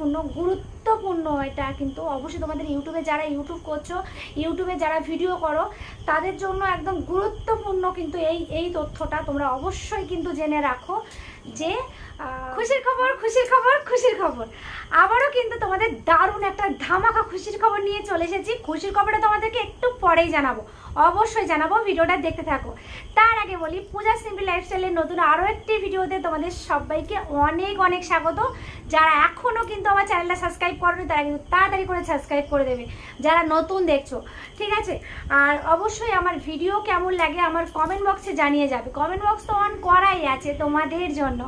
গুরুত্বপূর্ণ গুরুত্বপূর্ণ এটা কিন্তু অবশ্যই তোমাদের ইউটিউবে যারা ইউটিউব করছ, ইউটিউবে যারা ভিডিও করো, তাদের জন্য একদম গুরুত্বপূর্ণ কিন্তু এই এই তথ্যটা তোমরা অবশ্যই কিন্তু জেনে রাখো যে খুশির খবর খুশির খবর খুশির খবর। আবারও কিন্তু তোমাদের দারুণ একটা ধামাকা খুশির খবর নিয়ে চলে এসেছি। খুশির খবরটা তোমাদেরকে একটু পরেই জানাব। অবশ্যই জানাব, ভিডিওটা দেখতে থাকো। তার আগে বলি, পূজা সিম্পল লাইফস্টাইলের নতুন আরও একটি ভিডিওতে তোমাদের সবাইকে অনেক অনেক স্বাগত। যারা এখনও কিন্তু আমার চ্যানেলটা সাবস্ক্রাইব করোনি, তারা কিন্তু তাড়াতাড়ি করে সাবস্ক্রাইব করে দেবে। যারা নতুন দেখছ, ঠিক আছে? আর অবশ্যই আমার ভিডিও কেমন লাগে, আমার কমেন্ট বক্সে জানিয়ে যাবে। কমেন্ট বক্স তো অন করাই আছে তোমাদের জন্য,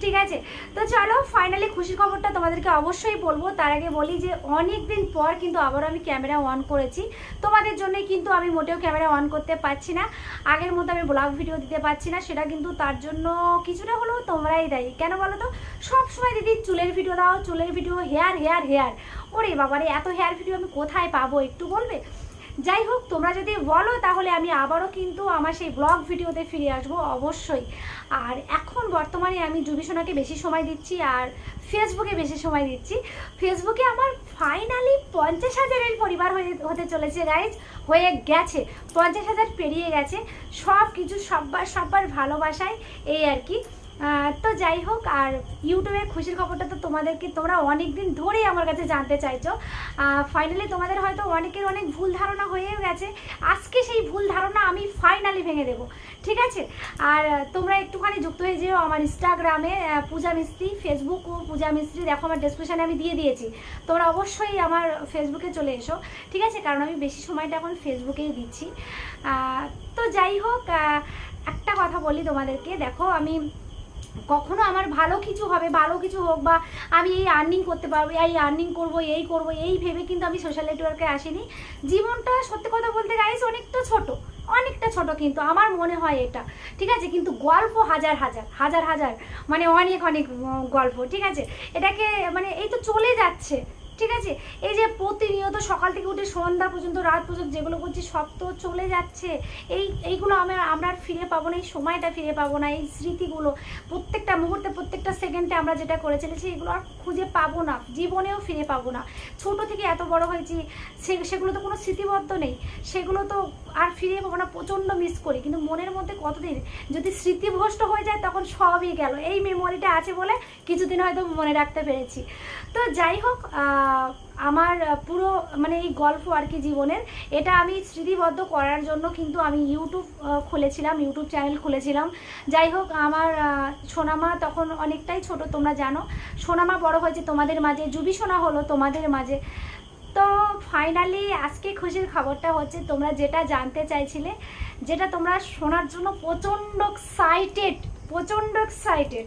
ঠিক আছে? তো চলো ফাইনালি খুশির খবরটা তোমাদেরকে অবশ্যই বলব। তার আগে বলি যে অনেক দিন পর কিন্তু আবার আমি ক্যামেরা অন করেছি। তোমাদের জন্য কিন্তু আমি মোটেও ক্যামেরা অন করতে পারছি না। আগের মতো আমি ব্লগ ভিডিও দিতে পারছি না, সেটা কিন্তু তার জন্য কিছুটা হলেও তোমরাই দায়ী। কেন বলো তো সবসময় দিদি চুলের ভিডিও দাও, চুলের ভিডিও হেয়ার হেয়ার হেয়ার ওরে বাবারে, এত হেয়ার ভিডিও আমি কোথায় পাবো? একটু বলবে? যাই হোক তোমরা যদি বলো, তাহলে আমি আবারও কিন্তু আমার সেই ব্লগ ভিডিওতে ফিরে আসব, অবশ্যই। আর এখন বর্তমানে আমি জুবিসোনাকে বেশি সময় দিচ্ছি আর ফেসবুকে বেশি সময় দিচ্ছি। ফেসবুকে আমার ফাইনালি পঞ্চাশ হাজারের পরিবার হয়ে, হতে চলেছে গাইজ হয়ে গেছে। পঞ্চাশ হাজার পেরিয়ে গেছে। সব কিছু সব্বার সব্বার ভালোবাসায় এই আর কি। তো যাই হোক, আর ইউটিউবের খুশির খবরটা তো তোমাদেরকে তোমরা অনেক দিন ধরেই আমার কাছে জানতে চাইছো। ফাইনালি তোমাদের হয়তো অনেকের অনেক ভুল ধারণা হয়েও গেছে। আজকে সেই ভুল ধারণা আমি ফাইনালি ভেঙে দেবো, ঠিক আছে? আর তোমরা একটুখানি যুক্ত হয়ে যেও আমার ইনস্টাগ্রামে পূজা মিস্ত্রি ফেসবুক ও পূজা মিস্ত্রি, দেখো আমার ডেসক্রিপশানে আমি দিয়ে দিয়েছি। তোমরা অবশ্যই আমার ফেসবুকে চলে এসো, ঠিক আছে? কারণ আমি বেশি সময়টা এখন ফেসবুকেই দিচ্ছি। তো যাই হোক একটা কথা বলি তোমাদেরকে। দেখো, আমি কখনো আমার ভালো কিছু হবে, ভালো কিছু হোক বা আমি এই আর্নিং করতে পারব, এই আর্নিং করব, এই করব, এই ভেবে কিন্তু আমি সোশ্যাল নেটওয়ার্কে আসিনি। জীবনটা সত্যি কথা বলতে গাইস অনেকটা ছোট অনেকটা ছোট কিন্তু আমার মনে হয় এটা, ঠিক আছে? কিন্তু গল্প হাজার হাজার হাজার হাজার মানে অনেক অনেক গল্প, ঠিক আছে? এটাকে মানে এই তো চলে যাচ্ছে। ঠিক আছে? এই যে প্রতিনিয়ত সকাল থেকে উঠে সন্ধ্যা পর্যন্ত, রাত পর্যন্ত যেগুলো করছি, সব তো চলে যাচ্ছে। এই, এইগুলো আমরা আমরা ফিরে পাবো না, এই সময়টা ফিরে পাবো না, এই স্মৃতিগুলো। প্রত্যেকটা মুহূর্তে, প্রত্যেকটা সেকেন্ডে আমরা যেটা করে চলেছি, এগুলো আর খুঁজে পাবো না, জীবনেও ফিরে পাবো না। ছোট থেকে এত বড় হয়েছি, সে, সেগুলো তো কোনো স্মৃতিবদ্ধ নেই। সেগুলো তো আর ফিরে পাবো না, প্রচণ্ড মিস করি। কিন্তু মনের মধ্যে কতদিন যদি স্মৃতিভ্রষ্ট হয়ে যায়, তখন সবই গেল। এই মেমোরিটা আছে বলে কিছুদিন হয়তো মনে রাখতে পেরেছি। তো যাই হোক আমার পুরো মানে এই গল্প আর কি জীবনের, এটা আমি স্মৃতিবদ্ধ করার জন্য কিন্তু আমি ইউটিউব খুলেছিলাম ইউটিউব চ্যানেল খুলেছিলাম। যাই হোক, আমার সোনামা তখন অনেকটাই ছোট, তোমরা জানো। সোনামা বড় হয়েছে তোমাদের মাঝে, জুবি সোনা হলো তোমাদের মাঝে। তো ফাইনালি আজকে খুশির খবরটা হচ্ছে, তোমরা যেটা জানতে চাইছিলে, যেটা তোমরা শোনার জন্য প্রচণ্ড এক্সাইটেড প্রচণ্ড এক্সাইটেড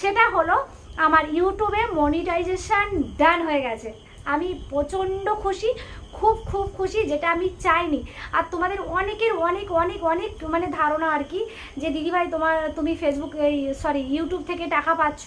সেটা হলো আমার ইউটিউবে মনিটাইজেশান ডান হয়ে গেছে। আমি প্রচণ্ড খুশি। খুব খুব খুশি যেটা আমি চাইনি। আর তোমাদের অনেকের অনেক অনেক অনেক মানে ধারণা আর কি যে, দিদিভাই তোমার, তুমি ফেসবুক এই সরি ইউটিউব থেকে টাকা পাচ্ছ।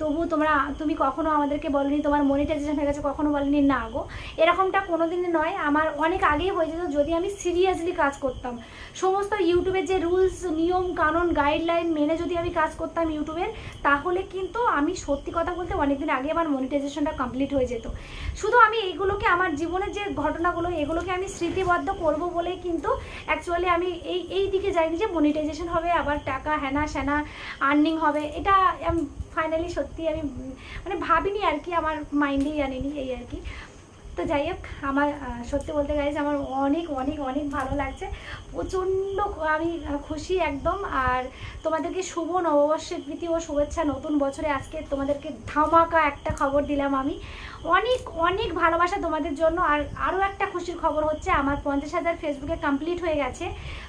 তবু তোমরা, তুমি কখনো আমাদেরকে বলনি, তোমার মনিটাইজেশন হয়ে গেছে, কখনো বলনি, না গো। এরকমটা কোনো দিনই নয়, আমার অনেক আগেই হয়ে যেত যদি আমি সিরিয়াসলি কাজ করতাম। সমস্ত ইউটিউবের যে রুলস নিয়ম, কানুন গাইডলাইন মেনে যদি আমি কাজ করতাম ইউটিউবের তাহলে কিন্তু আমি সত্যি কথা বলতে অনেকদিন আগে আমার মনিটাইজেশনটা কমপ্লিট হয়ে যেত। শুধু আমি এইগুলোকে আমার জীবনের যে ঘটনাগুলো, এগুলোকে আমি স্মৃতিবদ্ধ করব বলেই কিন্তু অ্যাকচুয়ালি আমি এই এই দিকে যাইনি যে মনিটাইজেশন হবে, আবার টাকা হ্যানা স্যানা আর্নিং হবে। এটা ফাইনালি সত্যি আমি মানে ভাবিনি আর কি, আমার মাইন্ডেই জানিনি এই আর কি। তো যাই হোক, আমার সত্যি বলতে গেছে আমার অনেক অনেক অনেক ভালো লাগছে। প্রচণ্ড আমি খুশি একদম। আর তোমাদেরকে শুভ নববর্ষের প্রীতি ও শুভেচ্ছা নতুন বছরে আজকে তোমাদেরকে ধামাকা একটা খবর দিলাম আমি। অনেক অনেক ভালোবাসা তোমাদের জন্য। আর আরও একটা খুশির খবর হচ্ছে, আমার পঞ্চাশ হাজার ফেসবুকে কমপ্লিট হয়ে গেছে।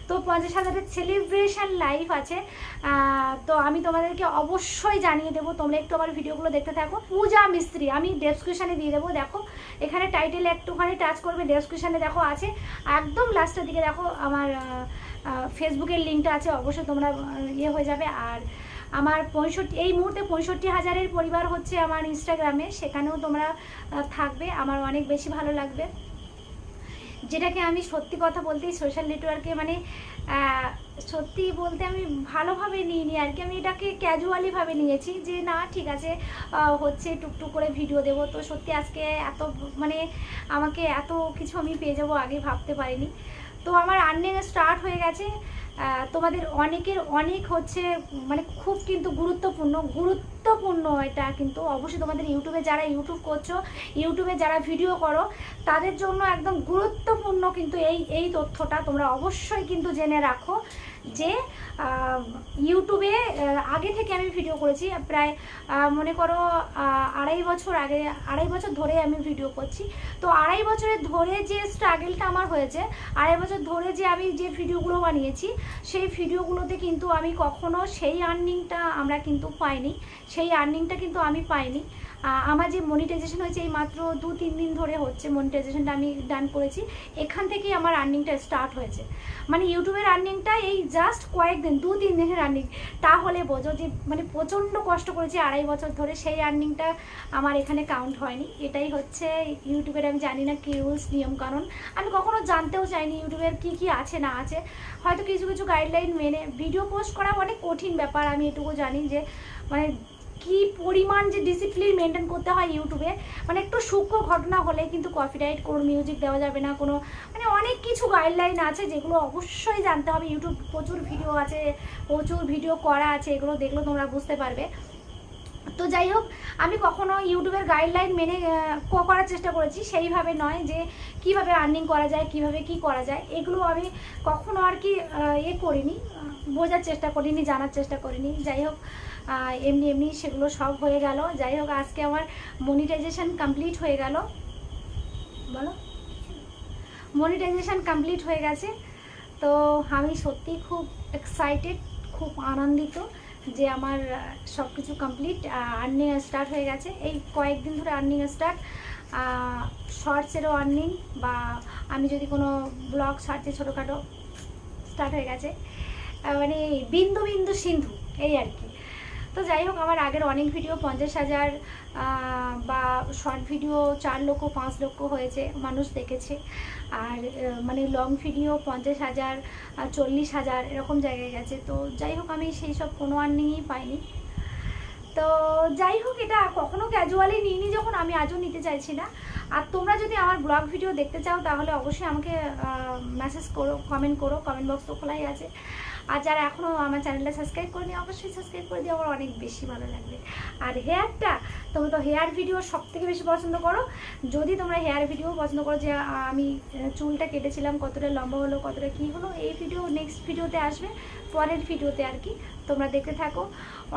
তো পঞ্চাশ হাজারের সেলিব্রেশন লাইভ আছে। তো আমি তোমাদেরকে অবশ্যই জানিয়ে দেবো, তোমরা একটু আমার ভিডিওগুলো দেখতে থাকো। পূজা মিস্ত্রি, আমি ডেসক্রিপশানে দিয়ে দেবো, দেখো। এখানে টাইটেলে একটুখানি টাচ করবে ডেসক্রিপশানে দেখো আছে। একদম লাস্টের দিকে দেখো, আমার ফেসবুকের লিঙ্কটা আছে, অবশ্যই তোমরা ইয়ে হয়ে যাবে। আর আমার পঁয়ষট্টি, এই মুহূর্তে পঁয়ষট্টি হাজারের পরিবার হচ্ছে আমার ইনস্টাগ্রামে সেখানেও তোমরা থাকবে, আমার অনেক বেশি ভালো লাগবে। যেটাকে আমি সত্যি কথা বলতেই সোশ্যাল নেটওয়ার্কে মানে সত্যি বলতে আমি ভালোভাবে নিইনি আর কি। আমি এটাকে ক্যাজুয়ালিভাবে নিয়েছি যে, না, ঠিক আছে হচ্ছে টুকটুক করে ভিডিও দেবো। তো সত্যি আজকে এত মানে আমাকে এত কিছু আমি পেয়ে যাব আগে ভাবতে পারিনি। তো আমার আর্নিং স্টার্ট হয়ে গেছে। তোমাদের অনেকের অনেক হচ্ছে মানে খুব কিন্তু গুরুত্বপূর্ণ গুরুত্বপূর্ণ এটা কিন্তু অবশ্যই তোমাদের ইউটিউবে যারা ইউটিউব করছ, ইউটিউবে যারা ভিডিও করো, তাদের জন্য একদম গুরুত্বপূর্ণ কিন্তু এই এই তথ্যটা তোমরা অবশ্যই কিন্তু জেনে রাখো যে ইউটিউবে আগে থেকে আমি ভিডিও করেছি প্রায় মনে করো আড়াই বছর আগে, আড়াই বছর ধরে আমি ভিডিও করছি। তো আড়াই বছরের ধরে যে স্ট্রাগেলটা আমার হয়েছে, আড়াই বছর ধরে যে আমি যে ভিডিওগুলো বানিয়েছি, সেই ভিডিওগুলোতে কিন্তু আমি কখনো সেই আর্নিংটা আমরা কিন্তু পাইনি। সেই আর্নিংটা কিন্তু আমি পাইনি। আমার যে মনিটাইজেশন হয়েছে এই মাত্র দু তিন দিন ধরে হচ্ছে মনিটাইজেশনটা আমি ডান করেছি। এখান থেকেই আমার আর্নিংটা স্টার্ট হয়েছে। মানে ইউটিউবের আর্নিংটা এই জাস্ট কয়েকদিন দু তিন দিনের আর্নিং তাহলে বোঝো যে মানে প্রচণ্ড কষ্ট করেছি আড়াই বছর ধরে সেই আর্নিংটা আমার এখানে কাউন্ট হয়নি। এটাই হচ্ছে ইউটিউবের আমি জানি না কি রুলস নিয়মকানুন। আমি কখনো জানতেও চাইনি ইউটিউবের কি কি আছে, না আছে। হয়তো কিছু কিছু গাইডলাইন মেনে। ভিডিও পোস্ট করা অনেক কঠিন ব্যাপার, আমি এটুকু জানি যে মানে কি পরিমাণ যে ডিসিপ্লিন মেনটেন করতে হয় ইউটিউবে মানে একটু সূক্ষ্ম ঘটনা হলে কিন্তু কপিরাইট কোনো মিউজিক দেওয়া যাবে না, কোনো মানে অনেক কিছু গাইডলাইন আছে যেগুলো অবশ্যই জানতে হবে। ইউটিউব প্রচুর ভিডিও আছে, প্রচুর ভিডিও করা আছে, এগুলো দেখলে তোমরা বুঝতে পারবে। তো যাই হোক, আমি কখনো ইউটিউবের গাইডলাইন মেনে করার চেষ্টা করেছি, সেইভাবে নয় যে কীভাবে আর্নিং করা যায়, কীভাবে কি করা যায়, এগুলো আমি কখনো আর কি এ করিনি বোঝার চেষ্টা করিনি, জানার চেষ্টা করিনি। যাই হোক এমনি এমনি সেগুলো সব হয়ে গেল। যাই হোক, আজকে আমার মনিটাইজেশন কমপ্লিট হয়ে গেল। বলো? মনিটাইজেশন কমপ্লিট হয়ে গেছে। তো আমি সত্যি খুব এক্সাইটেড খুব আনন্দিত। যে আমার সব কিছু কমপ্লিট আর্নিং স্টার্ট হয়ে গেছে। এই কয়েকদিন ধরে আর্নিং স্টার্ট শর্টসেরও আর্নিং বা আমি যদি কোনো ব্লগ ছাড়ছি ছোটোখাটো স্টার্ট হয়ে গেছে মানে বিন্দু বিন্দু সিন্ধু, এই আর কি। তো যাই হোক, আমার আগের অনেক ভিডিও পঞ্চাশ হাজার বা শর্ট ভিডিও চার লক্ষ, পাঁচ লক্ষ হয়েছে মানুষ দেখেছে। আর মানে লং ভিডিও পঞ্চাশ হাজার, চল্লিশ হাজার, এরকম জায়গায় গেছে। তো যাই হোক, আমি সেই সব কোনো আর্নিংই পাইনি। তো যাই হোক, এটা কখনো ক্যাজুয়ালি নিইনি যখন, আমি আজও নিতে চাইছি না। আর তোমরা যদি আমার ব্লগ ভিডিও দেখতে চাও, তাহলে অবশ্যই আমাকে মেসেজ করো কমেন্ট করো কমেন্ট বক্স তো খোলাই আছে। আর যারা এখনও আমার চ্যানেলটা সাবস্ক্রাইব করেনি, অবশ্যই সাবস্ক্রাইব করে দিয়ে আমার অনেক বেশি ভালো লাগবে। আর হেয়ারটা তোমরা তো হেয়ার ভিডিও সব থেকে বেশি পছন্দ করো। যদি তোমরা হেয়ার ভিডিও পছন্দ করো যে আমি চুলটা কেটেছিলাম, কতটা লম্বা হলো, কতটা কী হলো, এই ভিডিও নেক্সট ভিডিওতে আসবে, পরের ভিডিওতে আর কি তোমরা দেখতে থাকো।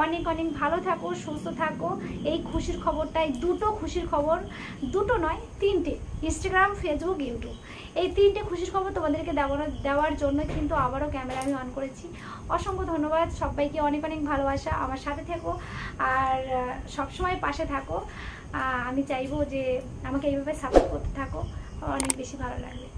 অনেক অনেক ভালো থাকো, সুস্থ থাকো। এই খুশির খবরটাই দুটো খুশির খবর, দুটো নয়, তিনটে ইনস্টাগ্রাম ফেসবুক ইউটিউব এই তিনটে খুশির খবর তোমাদেরকে দেওয়ার দেওয়ার জন্য কিন্তু আবারও ক্যামেরা আমি অন করেছি। অসংখ্য ধন্যবাদ। সবাইকে অনেক অনেক ভালোবাসা। আমার সাথে থেকো। আর সবসময় পাশে থাকো। আমি চাইব যে আমাকে এইভাবে সাপোর্ট করতে থাকো। অনেক বেশি ভালো লাগবে।